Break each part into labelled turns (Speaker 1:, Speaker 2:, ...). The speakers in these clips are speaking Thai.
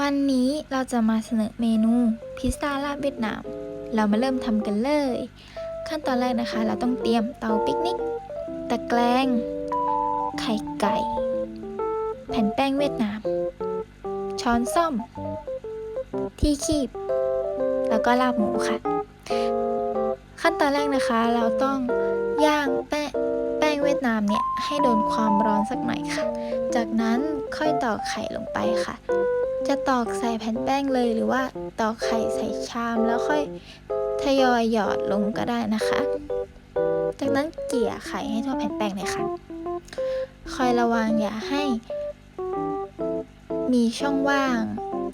Speaker 1: วันนี้เราจะมาเสนอเมนูพิซซ่าลาบเวียดนาม เรามาเริ่มทำกันเลย ขั้นตอนแรกนะคะ เราต้องเตรียมเตาปิกนิก ตะแกรงไข่ไก่ แผ่นแป้งเวียดนาม ช้อนส้อม ที่คีบ แล้วก็ลาบหมูค่ะ ขั้นตอนแรกนะคะ เราต้องย่างแป้งแป้งเวียดนามเนี่ยให้โดนความร้อนสักหน่อยค่ะ จากนั้นค่อยตอกไข่ลงไปค่ะ จะตอกใส่แผ่นแป้งเลยหรือว่าตอกไข่ใส่ชามแล้วค่อยทยอยหยอดลงก็ได้นะคะ จากนั้นเกลี่ยไข่ให้ทั่วแผ่นแป้งเลยค่ะ คอยระวังอย่าให้ มีช่องว่าง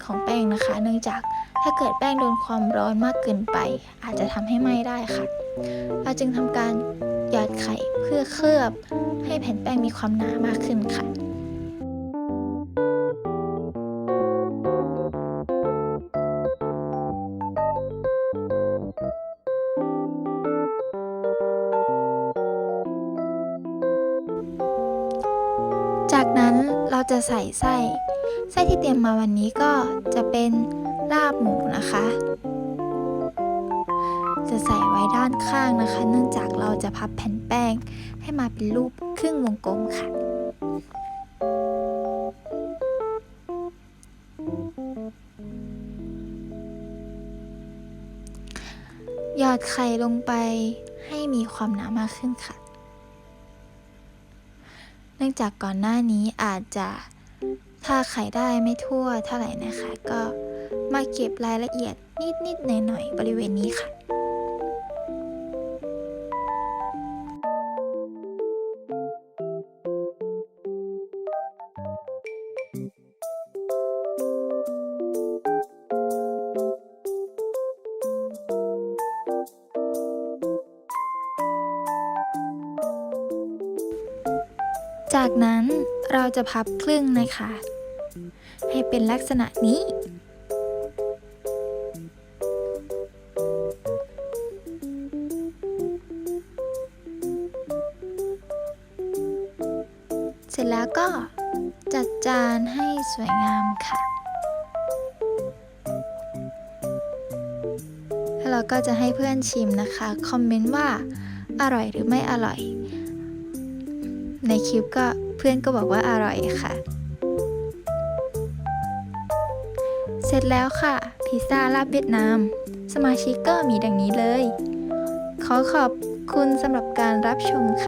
Speaker 1: ของแป้งนะคะ เนื่องจากถ้าเกิดแป้งโดนความร้อนมากเกินไป อาจจะทำให้ไหม้ได้ค่ะ เราจึงทำการหยอดไข่เพื่อเคลือบให้แผ่นแป้งมีความหนามากขึ้นค่ะ จากนั้นเราจะใส่ไส้ ไส้ที่เตรียมมาวันนี้ก็จะเป็นลาบหมูนะคะ จะใส่ไว้ด้านข้างนะคะ เนื่องจากเราจะพับแผ่นแป้ง ให้มาเป็นรูปครึ่งวงกลมค่ะ หยอดไข่ลงไปให้มีความหนามากขึ้นค่ะ เนื่องจากก่อนหน้านี้อาจจะถ้าไข่ได้ไม่ทั่วเท่าไหร่นะคะ ก็มาเก็บรายละเอียดนิดๆหน่อยๆบริเวณนี้ค่ะ จากนั้นเราจะพับครึ่งนะคะ ให้เป็นลักษณะนี้ เสร็จแล้วก็จัดจานให้สวยงามค่ะแล้วเราก็จะให้เพื่อนชิมนะคะ คอมเมนต์ว่าอร่อยหรือไม่อร่อย ในคลิปก็เพื่อนก็บอกว่าอร่อยค่ะ เสร็จแล้วค่ะ พิซซ่าลาบเวียดนาม สมาชิกก็มีดังนี้เลย ขอขอบคุณสำหรับการรับชมค่ะ